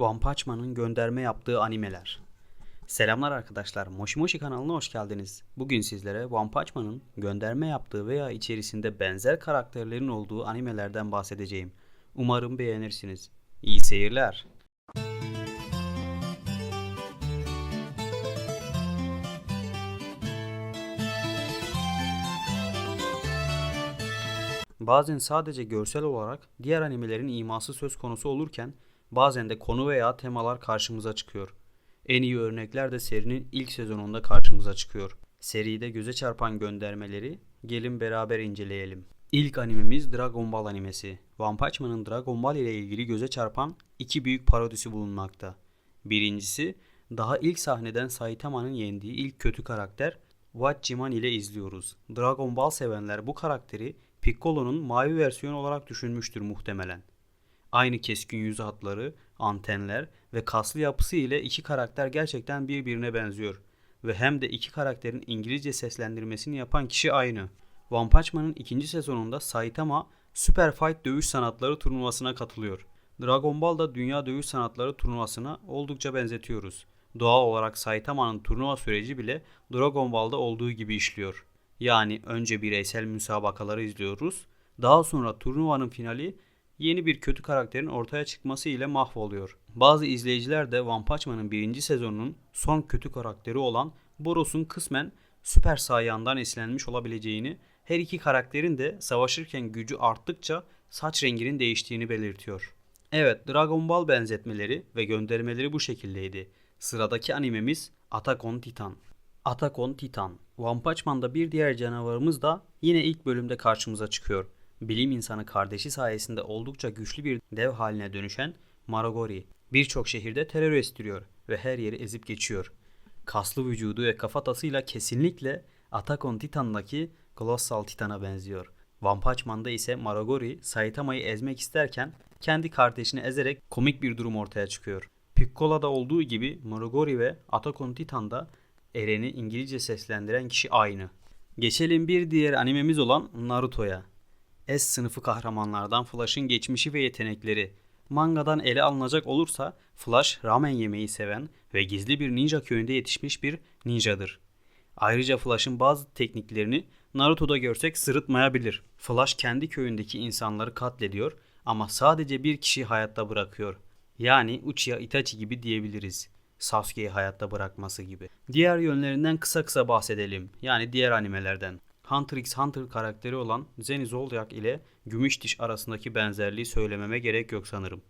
One Punch Man'ın gönderme yaptığı animeler. Selamlar arkadaşlar. Moshi Moshi kanalına hoş geldiniz. Bugün sizlere One Punch Man'ın gönderme yaptığı veya içerisinde benzer karakterlerin olduğu animelerden bahsedeceğim. Umarım beğenirsiniz. İyi seyirler. Bazen sadece görsel olarak diğer animelerin iması söz konusu olurken bazen de konu veya temalar karşımıza çıkıyor. En iyi örnekler de serinin ilk sezonunda karşımıza çıkıyor. Seride göze çarpan göndermeleri gelin beraber inceleyelim. İlk animemiz Dragon Ball animesi. One Punch Man'ın Dragon Ball ile ilgili göze çarpan iki büyük parodisi bulunmakta. Birincisi daha ilk sahneden Saitama'nın yendiği ilk kötü karakter Wachiman ile izliyoruz. Dragon Ball sevenler bu karakteri Piccolo'nun mavi versiyonu olarak düşünmüştür muhtemelen. Aynı keskin yüz hatları, antenler ve kaslı yapısı ile iki karakter gerçekten birbirine benziyor. Ve hem de iki karakterin İngilizce seslendirmesini yapan kişi aynı. One Punch Man'ın ikinci sezonunda Saitama Super Fight dövüş sanatları turnuvasına katılıyor. Dragon Ball da Dünya Dövüş Sanatları turnuvasına oldukça benzetiyoruz. Doğal olarak Saitama'nın turnuva süreci bile Dragon Ball'da olduğu gibi işliyor. Yani önce bireysel müsabakaları izliyoruz. Daha sonra turnuvanın finali yeni bir kötü karakterin ortaya çıkması ile mahvoluyor. Bazı izleyiciler de One Punch Man'ın birinci sezonunun son kötü karakteri olan Boros'un kısmen Süper Saiyan'dan esinlenmiş olabileceğini, her iki karakterin de savaşırken gücü arttıkça saç renginin değiştiğini belirtiyor. Evet, Dragon Ball benzetmeleri ve göndermeleri bu şekildeydi. Sıradaki animemiz Attack on Titan. Attack on Titan. One Punch Man'da bir diğer canavarımız da yine ilk bölümde karşımıza çıkıyor. Bilim insanı kardeşi sayesinde oldukça güçlü bir dev haline dönüşen Maragori. Birçok şehirde terör estiriyor ve her yeri ezip geçiyor. Kaslı vücudu ve kafatasıyla kesinlikle Attack on Titan'daki Colossal Titan'a benziyor. One Punch Man'da ise Maragori Saitama'yı ezmek isterken kendi kardeşini ezerek komik bir durum ortaya çıkıyor. Piccolo'da olduğu gibi Maragori ve Attack on Titan'da Eren'i İngilizce seslendiren kişi aynı. Geçelim bir diğer animemiz olan Naruto'ya. S sınıfı kahramanlardan Flash'ın geçmişi ve yetenekleri. Mangadan ele alınacak olursa Flash ramen yemeyi seven ve gizli bir ninja köyünde yetişmiş bir ninjadır. Ayrıca Flash'ın bazı tekniklerini Naruto'da görsek sırıtmayabilir. Flash kendi köyündeki insanları katlediyor ama sadece bir kişi hayatta bırakıyor. Yani Uchiha Itachi gibi diyebiliriz. Sasuke'yi hayatta bırakması gibi. Diğer yönlerinden kısa kısa bahsedelim. Yani diğer animelerden. Hunter x Hunter karakteri olan Zenny Zolyak ile Gümüşdiş arasındaki benzerliği söylememe gerek yok sanırım.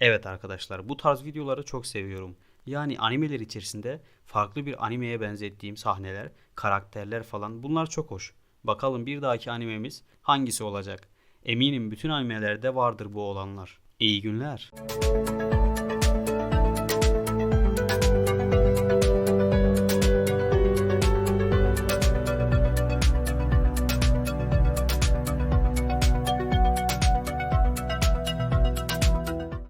Evet arkadaşlar bu tarz videoları çok seviyorum. Yani animeler içerisinde farklı bir animeye benzettiğim sahneler, karakterler falan bunlar çok hoş. Bakalım bir dahaki animemiz hangisi olacak? Eminim bütün animelerde vardır bu olanlar. İyi günler.